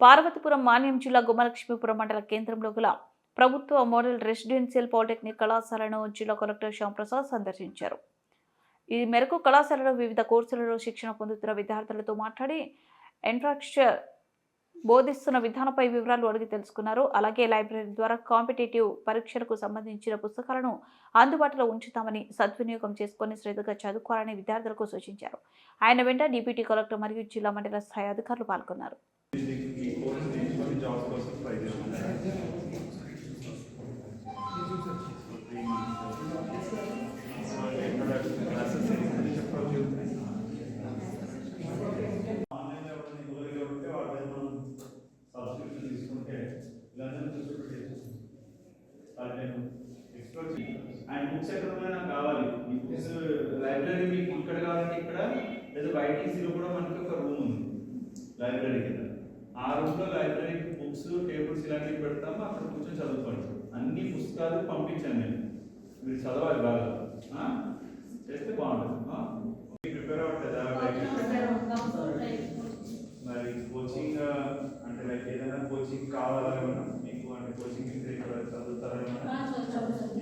పార్వతీపురం మాన్యం జిల్లా గుమలక్ష్మీపురం మండల కేంద్రంలో గల ప్రభుత్వ మోడల్ రెసిడెన్షియల్ పాలిటెక్నిక్ కళాశాలను జిల్లా కలెక్టర్ శ్యాంప్రసాద్ సందర్శించారు. ఈ మేరకు కళాశాలలో వివిధ కోర్సులలో శిక్షణ పొందుతున్న విద్యార్థులతో మాట్లాడి ఇన్ఫ్రాస్ట్రక్చర్ బోధిస్తున్న విధానంపై వివరాలు అడిగి తెలుసుకున్నారు. అలాగే లైబ్రరీ ద్వారా కాంపిటేటివ్ పరీక్షలకు సంబంధించిన పుస్తకాలను అందుబాటులో ఉంచుతామని సద్వినియోగం చేసుకుని శ్రద్ధగా చదువుకోవాలని విద్యార్థులకు సూచించారు. ఆయన వెంట డిప్యూటీ కలెక్టర్ మరియు జిల్లా మండల స్థాయి అధికారులు పాల్గొన్నారు. ఈ కోర్స్ నేర్చుకొని జాబ్స్ కోసం ట్రై చేస్తున్నాను ఆన్లైన్లో ఎవరైనా ఇవ్వగలిగే ఉంటే వాళ్ళ దగ్గర మనం సబ్స్క్రిప్షన్ తీసుకుంటే ఇలాంటి చూసి నేను ఎక్స్ప్లోర్ అండ్ బుక్స్ ఎక్కడ ఉన్నాయో నాకు కావాలి ఈ బుక్స్ లైబ్రరీ మీకు ఇక్కడ కావాలంటే ఇక్కడ లేదా వైటీసీలో కూడా మనకి ఒక రూమ్ ఉంది లైబ్రరీ కింద ఆ రూమ్లో లైబ్రరీ బుక్స్ టేబుల్స్ ఇలాంటివి పెడతాము అక్కడ కూర్చొని చదువుకోండి. అన్ని పుస్తకాలు పంపించాను నేను. మీరు చదవాలి బాగా. ఆ? చేస్తే బాగుంటుంది. ప్రిపేర్ అవ్వట్లేదా మరి కోచింగ్ అంటే లైక్ ఏదైనా కోచింగ్ కావాలా ఏమన్నా? మీకు అంటే కోచింగ్ చదువుతారా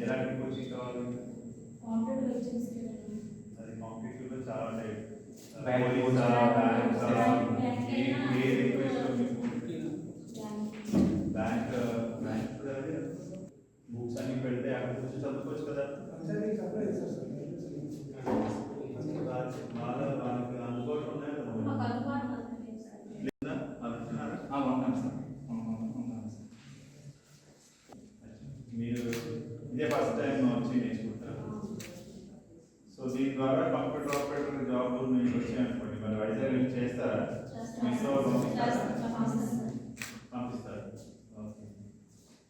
ఎలాంటి కోచింగ్ కావాలి? అది కాంపిటేటివ్లో చాలా టైప్ బుక్స్ అన్ని పెడితే అక్కడ కూర్చొని చదువుకోవచ్చు కదా. వాళ్ళ వాళ్ళకి అందుబాటులో ఉన్నాయి కదా లేదా వాళ్ళు ఉంటున్నారా ఉంటాను సార్ ఉంటాను సార్. మీరు ఇదే ఫస్ట్ టైం వచ్చి నేర్చుకుంటారు? సో దీని ద్వారా కంప్యూటర్ ఆపరేటర్ జాబ్ మీకు వచ్చాయనుకోండి. మరి వైజాగ్ చేస్తారా? మిస్ అవ్వడం